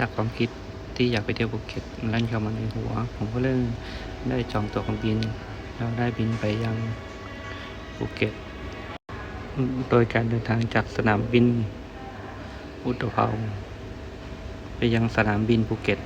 จากความคิดที่อยากไปเที่ยวภูเก็ตมันลั่นเข้ามาในหัว ผมก็เลยได้จองตั๋วเครื่องบิน แล้วได้บินไปยังภูเก็ต โดยการเดินทางจากสนามบินอุตภเปาไปยังสนามบินภูเก็ต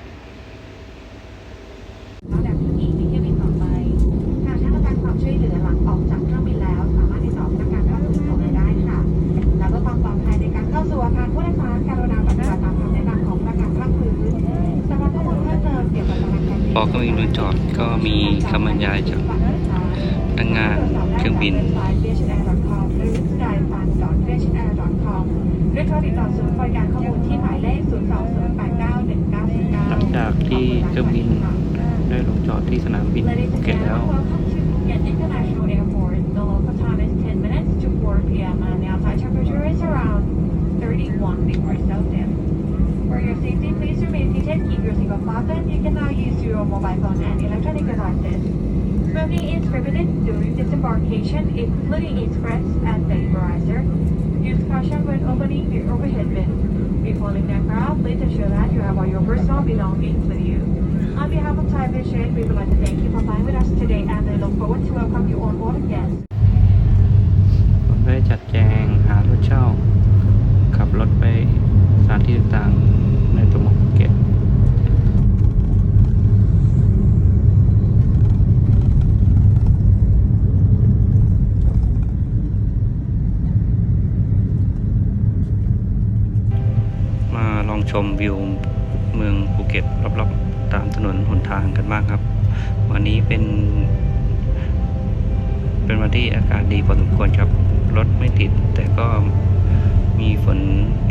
พอเครื่องบินลงจอดก็มีคำบรรยายจากพนักงานเครื่องบินหรือโทรติดต่อศูนย์บริการข้อมูลที่หมายเลข0 2 0 8 9 1 9 4 9หลังจากที่เครื่องบินได้ลงจอดที่สนามบินภูเก็ตแล้ว mobile phone and electronic devices. Smoking is prohibited during disembarkation, including express and vaporizer. Use caution when opening the overhead bin. Before leaving the aircraft, please ensure that you have all your personal belongings with you. On behalf of Thai Vision, we would like to thank you for ชมวิวเมืองภูเก็ตรอบๆตามถนนหนทางกันบ้างครับ วันนี้เป็น เป็นวันที่อากาศดีพอสมควรครับ รถไม่ติด แต่ก็มีฝน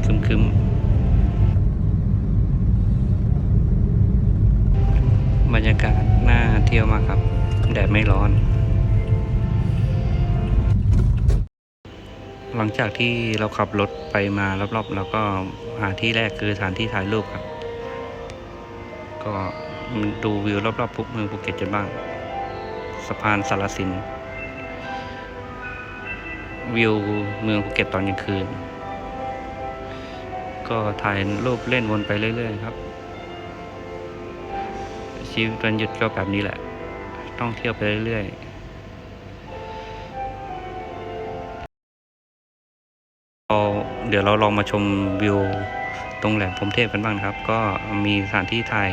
คึมๆ บรรยากาศน่าเที่ยวมากครับ แดดไม่ร้อน หลังจากที่เราขับรถไปมารอบๆ แล้วก็หาที่แรกคือสถานที่ถ่ายรูปครับ ก็ดูวิวรอบๆภูเมืองภูเก็ตกันบ้าง สะพานสารสิน วิวเมืองภูเก็ตตอนกลางคืน ก็ถ่ายรูปเล่นวนไปเรื่อยๆครับ ชีวิตวันหยุดก็แบบนี้แหละ ต้องเที่ยวไปเรื่อยๆ เราเดี๋ยวเราลองมาชมวิวตรงแหลมพรมเทพกันบ้างครับ ก็มีสถานที่ถ่าย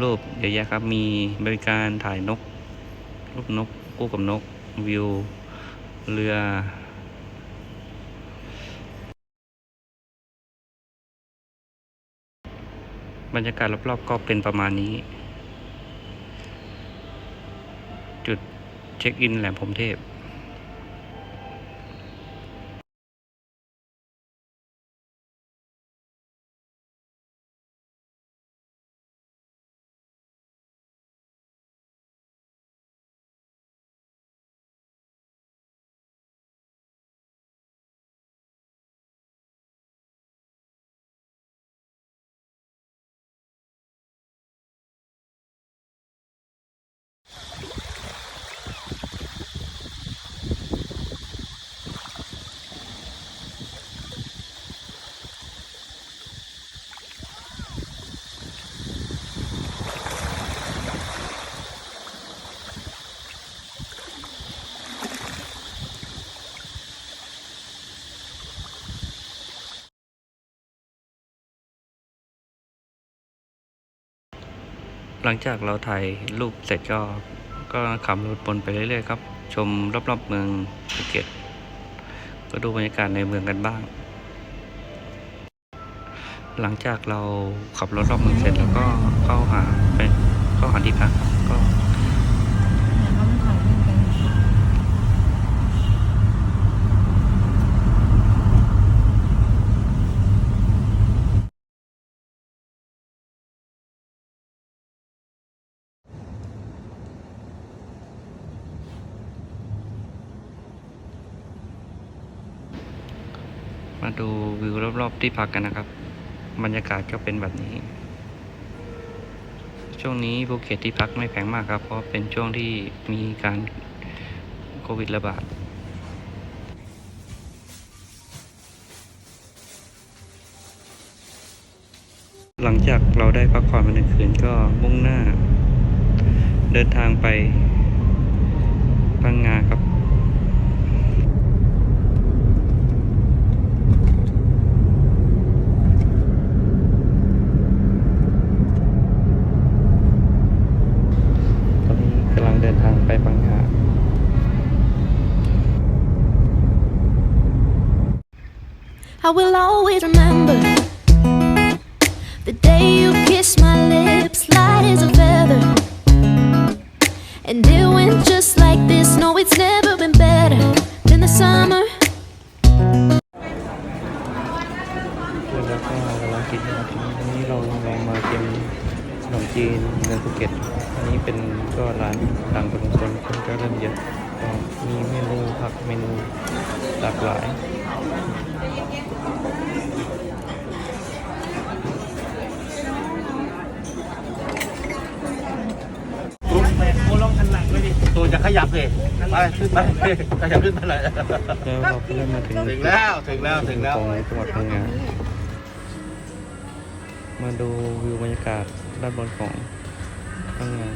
รูปเยอะแยะครับ มีบริการถ่ายนก รูปนกคู่กับนกวิวเรือ บรรยากาศรอบๆก็เป็นประมาณนี้ จุดเช็คอินแหลมพรมเทพ หลังจากเราถ่ายรูปเสร็จก็ก็ขับรถบนไปเรื่อยๆครับ ชมรอบๆเมืองภูเก็ต ก็ดูบรรยากาศในเมืองกันบ้าง หลังจากเราขับรถรอบเมืองเสร็จแล้วก็เข้าหาไปเข้าหาที่พักครับก็ มาดูวิวรอบๆที่พักกันนะครับ บรรยากาศก็เป็นแบบนี้ ช่วงนี้ภูเก็ตที่พักไม่แพงมากครับ เพราะเป็นช่วงที่มีการโควิดระบาดหลังจากเราได้พักผ่อนมาหนึ่งคืนก็มุ่งหน้า เดินทางไปพังงาครับ I will always remember the day you kissed my lips, light as a feather. And it went just like this. No, it's never been better than the summer. แล้วก็กำลังกินนะครับทีนี้เราลองมากินขนมจีนเมืองภูเก็ต อันนี้เป็นก็ร้านดังพอสมควรคนก็เริ่มเยอะก็มีเมนูผักเมนูหลากหลาย ตัวจะขยับเลยไปขึ้นไปขยับขึ้นไปเลยแล้วเราก็เริ่มมาถึงถึงแล้วถึงแล้วถึงแล้วของจังหวัดพังงามาดูวิวบรรยากาศด้านบนของพังงา